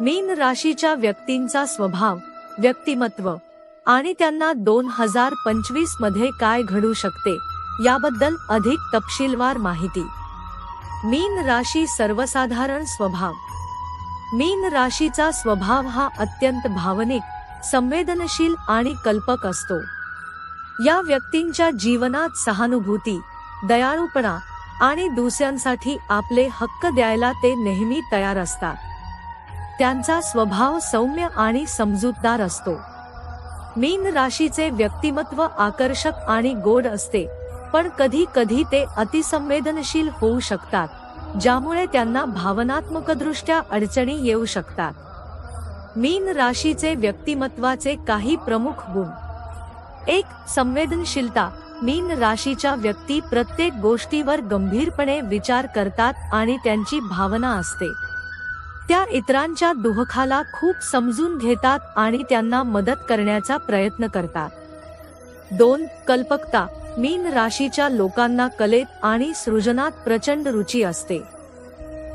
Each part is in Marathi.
मीन राशीच्या व्यक्तींचा स्वभाव व्यक्तिमत्व आणि त्यांना दोन हजार पंचवीसमध्ये काय घडू शकते याबद्दल अधिक तपशीलवार माहिती. मीन राशी सर्वसाधारण स्वभाव. मीन राशीचा स्वभाव हा अत्यंत भावनिक संवेदनशील आणि कल्पक असतो. या व्यक्तींच्या जीवनात सहानुभूती दयाळूपणा आणि दुसऱ्यांसाठी आपले हक्क द्यायला ते नेहमी तयार असतात. त्यांचा स्वभाव सौम्य आणि समजूतदार असतो. मीन राशीचे व्यक्तिमत्व आकर्षक आणि गोड असते पण कधी कधी ते अतिसंवेदनशील होऊ शकतात ज्यामुळे त्यांना भावनात्मकदृष्ट्या अडचणी येऊ शकतात. मीन राशीचे व्यक्तिमत्वाचे काही प्रमुख गुण. एक संवेदनशीलता. मीन राशीच्या व्यक्ती प्रत्येक गोष्टीवर गंभीरपणे विचार करतात आणि त्यांची भावना असते. त्या इतरांच्या दुःखाला खूप समजून घेतात आणि त्यांना मदत करण्याचा प्रयत्न करतात. दोन कल्पकता मीन राशीच्या लोकांना कलेत आणि सृजनात प्रचंड रुची असते.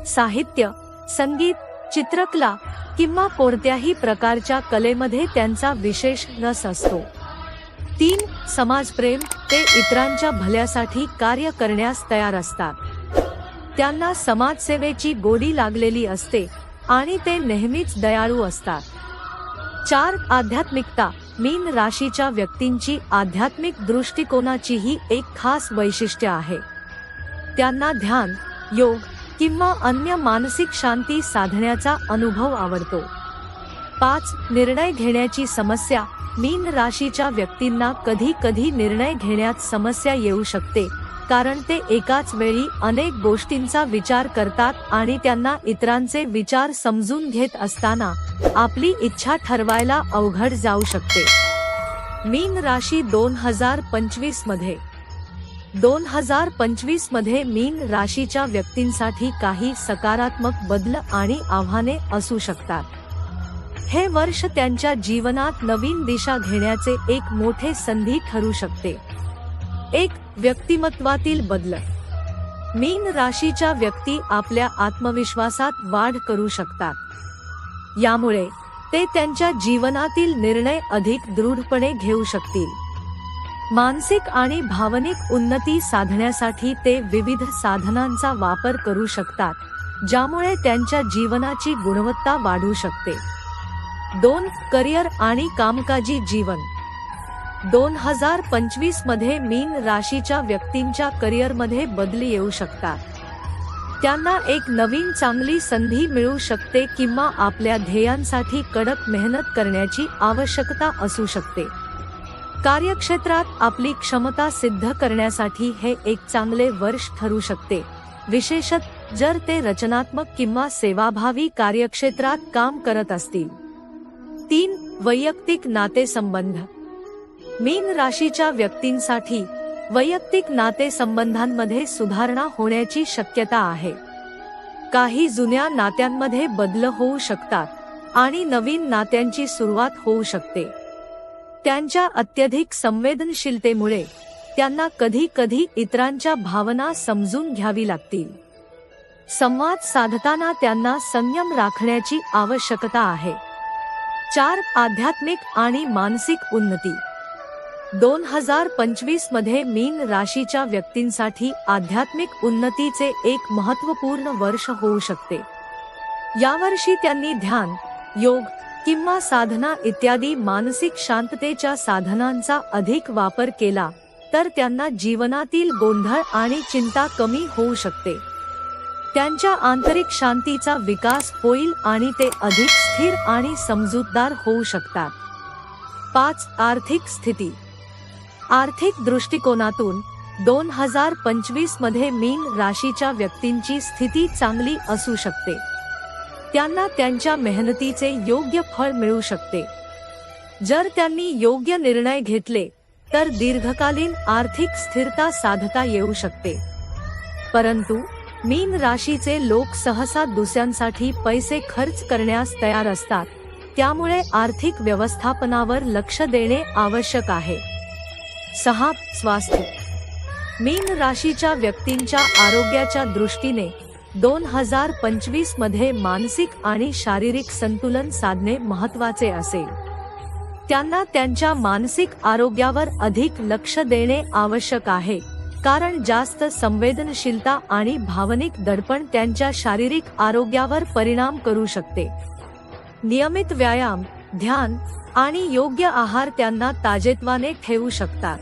साहित्य संगीत चित्रकला किंवा कोणत्याही प्रकारच्या कलेमध्ये त्यांचा विशेष रस असतो. तीन समाजप्रेम ते इतरांच्या भल्यासाठी कार्य करण्यास तयार असतात. त्यांना समाजसेवेची गोडी लागलेली असते आणि ते नेहमीच दयाळू असतात. चार आध्यात्मिकता मीन राशीच्या व्यक्तींची आध्यात्मिक दृष्टिकोनाची ही एक खास वैशिष्ट्य आहे. त्यांना ध्यान योग किंवा अन्य मानसिक शांती साधण्याचा अनुभव आवडतो. पाच निर्णय घेण्याची समस्या मीन राशीच्या व्यक्तींना कधी कधी निर्णय घेण्यात समस्या येऊ शकते कारण ते एकाच वेळी अनेक गोष्टींचा विचार करतात आणि त्यांना इतरांचे विचार समजून घेत असताना आपली इच्छा ठरवायला अवघड जाऊ शकते. मीन राशी दोन हजार पंचवीसमध्ये. दोन हजार पंचवीसमध्ये मीन राशीच्या व्यक्तींसाठी काही सकारात्मक बदल आणि आव्हाने असू शकतात. हे वर्ष त्यांच्या जीवनात नवीन दिशा घेण्याचे एक मोठे संधी ठरू शकते. एक व्यक्तिमत्वातील बदल. मीन राशीच्या व्यक्ती आपल्या आत्मविश्वासात वाढ करू शकतात. यामुळे ते त्यांच्या जीवनातील निर्णय अधिक दृढपणे घेऊ शकतील. मानसिक आणि भावनिक उन्नती साधण्यासाठी ते विविध साधनांचा वापर करू शकतात ज्यामुळे त्यांच्या जीवनाची गुणवत्ता वाढू शकते. दोन करिअर आणि कामकाजी जीवन. दोन हजार पंचवीसमध्ये मीन राशीच्या व्यक्तींच्या करिअरमध्ये बदली येऊ शकतात. त्यांना एक नवीन चांगली संधी मिळू शकते किंवा आपल्या ध्येयांसाठी कडक मेहनत करण्याची आवश्यकता असू शकते. कार्यक्षेत्रात आपली क्षमता सिद्ध करण्यासाठी हे एक चांगले वर्ष ठरू शकते. विशेषत जर ते रचनात्मक किंवा सेवाभावी कार्यक्षेत्रात काम करत असतील. तीन वैयक्तिक नातेसंबंध. मीन राशीच्या व्यक्तींसाठी वैयक्तिक नातेसंबंधांमध्ये सुधारणा होण्याची शक्यता आहे. काही जुन्या नात्यांमध्ये बदल होऊ शकतात आणि नवीन नात्यांची सुरुवात होऊ शकते. त्यांच्या अत्यधिक संवेदनशीलतेमुळे त्यांना कधी कधी इतरांच्या भावना समजून घ्यावी लागतील. संवाद साधताना त्यांना संयम राखण्याची आवश्यकता आहे. चार आध्यात्मिक आणि मानसिक उन्नती. दोन हजार पंचवीसमध्ये मीन राशीच्या व्यक्तींसाठी आध्यात्मिक उन्नतीचे एक महत्त्वपूर्ण वर्ष होऊ शकते. यावर्षी त्यांनी ध्यान योग किंवा साधना इत्यादी मानसिक शांततेच्या साधनांचा अधिक वापर केला तर त्यांना जीवनातील गोंधळ आणि चिंता कमी होऊ शकते. त्यांच्या आंतरिक शांतीचा विकास होईल आणि ते अधिक स्थिर आणि समजूतदार होऊ शकतात. पाच आर्थिक स्थिती आर्थिक दृष्टिकोनातून दोन हजार पंचवीसमध्ये मीन राशीच्या व्यक्तींची स्थिती चांगली असू शकते. त्यांना त्यांच्या मेहनतीचे योग्य फळ मिळू शकते. जर त्यांनी योग्य निर्णय घेतले तर दीर्घकालीन आर्थिक स्थिरता साधता येऊ शकते. परंतु मीन राशीचे लोक सहसा दुसऱ्यांसाठी पैसे खर्च करण्यास तयार असतात त्यामुळे आर्थिक व्यवस्थापनावर लक्ष देणे आवश्यक आहे. सहा स्वास्थ्य. मीन राशीच्या व्यक्तींच्या आरोग्याच्या दृष्टीने दोन हजार पंचवीसमध्ये मानसिक आणि शारीरिक संतुलन साधणे महत्त्वाचे असेल. त्यांना त्यांच्या मानसिक आरोग्यावर अधिक लक्ष देणे आवश्यक आहे कारण जास्त संवेदनशीलता आणि भावनिक दडपण त्यांच्या शारीरिक आरोग्यावर परिणाम करू शकते. नियमित व्यायाम ध्यान आणि योग्य आहार त्यांना ताजेत्वाने ठेवू शकतात.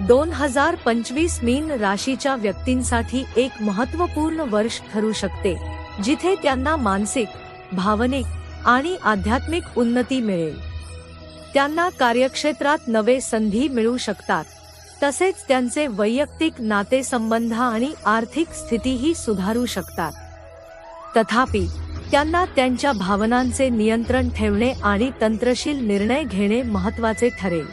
दोन हजार पंचवीस मीन राशीच्या व्यक्तींसाठी एक महत्त्वपूर्ण वर्ष ठरू शकते जिथे त्यांना मानसिक भावनिक आणि आध्यात्मिक उन्नती मिळेल. त्यांना कार्यक्षेत्रात नवे संधी मिळू शकतात तसेच त्यांचे वैयक्तिक नातेसंबंध आणि आर्थिक स्थितीही सुधारू शकतात. तथापि त्यांना त्यांच्या भावनांचे नियंत्रण ठेवणे आणि तंत्रशील निर्णय घेणे महत्त्वाचे ठरेल.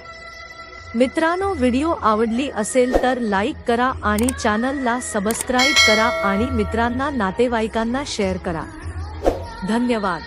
मित्रांनो व्हिडिओ आवडली असेल तर लाईक करा आणि चॅनलला सबस्क्राईब करा आणि मित्रांना नातेवाईकांना शेअर करा. धन्यवाद.